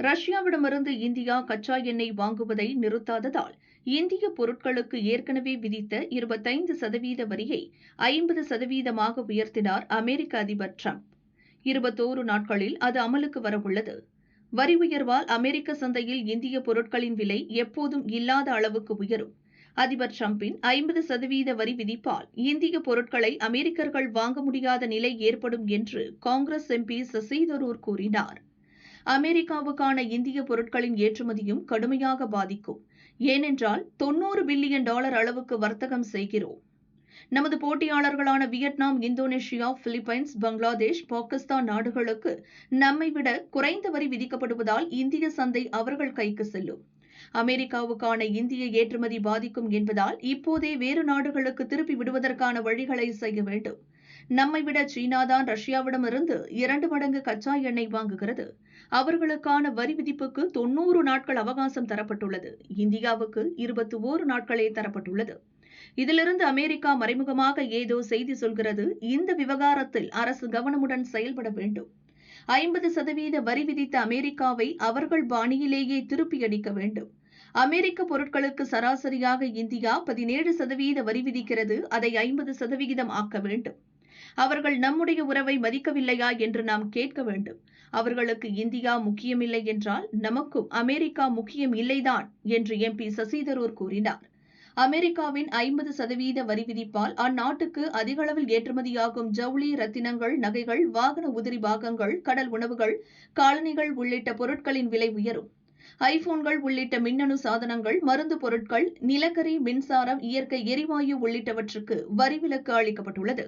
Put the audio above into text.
ரஷ்யாவிடமிருந்து India கச்சா எண்ணெய் வாங்குவதை நிறுத்தாததால் இந்திய பொருட்களுக்கு ஏற்கனவே விதித்த இருபத்தைந்து சதவீத வரியை ஐம்பது சதவீதமாக உயர்த்தினார் அமெரிக்க அதிபர் டிரம்ப். இருபத்தோரு நாட்களில் அது அமலுக்கு வரவுள்ளது. வரி உயர்வால் அமெரிக்க சந்தையில் இந்திய பொருட்களின் விலை எப்போதும் இல்லாத அளவுக்கு உயரும். அதிபர் டிரம்பின் ஐம்பது சதவீத வரி விதிப்பால் இந்திய பொருட்களை அமெரிக்கர்கள் வாங்க முடியாத நிலை ஏற்படும் என்று காங்கிரஸ் எம்பி சசி தரூர் கூறினார். அமெரிக்காவுக்கான இந்திய பொருட்களின் ஏற்றுமதியும் கடுமையாக பாதிக்கும். ஏனென்றால் தொன்னூறு பில்லியன் டாலர் அளவுக்கு வர்த்தகம் செய்கிறோம். நமது போட்டியாளர்களான Vietnam Indonesia Philippines Bangladesh Pakistan நாடுகளுக்கு நம்மை விட குறைந்த வரி விதிக்கப்படுவதால் இந்திய சந்தை அவர்கள் கைக்கு செல்லும். அமெரிக்காவுக்கான இந்திய ஏற்றுமதி பாதிக்கும் என்பதால் இப்போதே வேறு நாடுகளுக்கு திருப்பி விடுவதற்கான வழிகளை செய்ய வேண்டும். நம்மை விட சீனாதான் ரஷ்யாவிடமிருந்து இரண்டு மடங்கு கச்சா எண்ணெய் வாங்குகிறது. அவர்களுக்கான வரி விதிப்புக்கு தொன்னூறு நாட்கள் அவகாசம் தரப்பட்டுள்ளது. இந்தியாவுக்கு இருபத்தி ஓரு நாட்களே தரப்பட்டுள்ளது. இதிலிருந்து அமெரிக்கா மறைமுகமாக ஏதோ செய்தி சொல்கிறது. இந்த விவகாரத்தில் அரசு கவனமுடன் செயல்பட வேண்டும். ஐம்பது சதவீத வரி விதித்த அமெரிக்காவை அவர்கள் பாணியிலேயே திருப்பியடிக்க வேண்டும். அமெரிக்க பொருட்களுக்கு சராசரியாக இந்தியா பதினேழு சதவீத வரி விதிக்கிறது. அதை ஐம்பது சதவிகிதம் ஆக்க வேண்டும். அவர்கள் நம்முடைய உறவை மதிக்கவில்லையா என்று நாம் கேட்க வேண்டும். அவர்களுக்கு இந்தியா முக்கியமில்லை என்றால் நமக்கும் அமெரிக்கா முக்கியம் இல்லைதான் என்று எம்பி சசிதரூர் கூறினார். அமெரிக்காவின் ஐம்பது சதவீத வரி விதிப்பால் அந்நாட்டுக்கு அதிகளவில் ஏற்றுமதியாகும் ஜவுளி ரத்தினங்கள் நகைகள் வாகன உதிரி பாகங்கள் கடல் உணவுகள் காலணிகள் உள்ளிட்ட பொருட்களின் விலை உயரும். ஐபோன்கள் உள்ளிட்ட மின்னணு சாதனங்கள் மருந்து பொருட்கள் நிலக்கரி மின்சாரம் இயற்கை எரிவாயு உள்ளிட்டவற்றுக்கு வரி விலக்கு அளிக்கப்பட்டுள்ளது.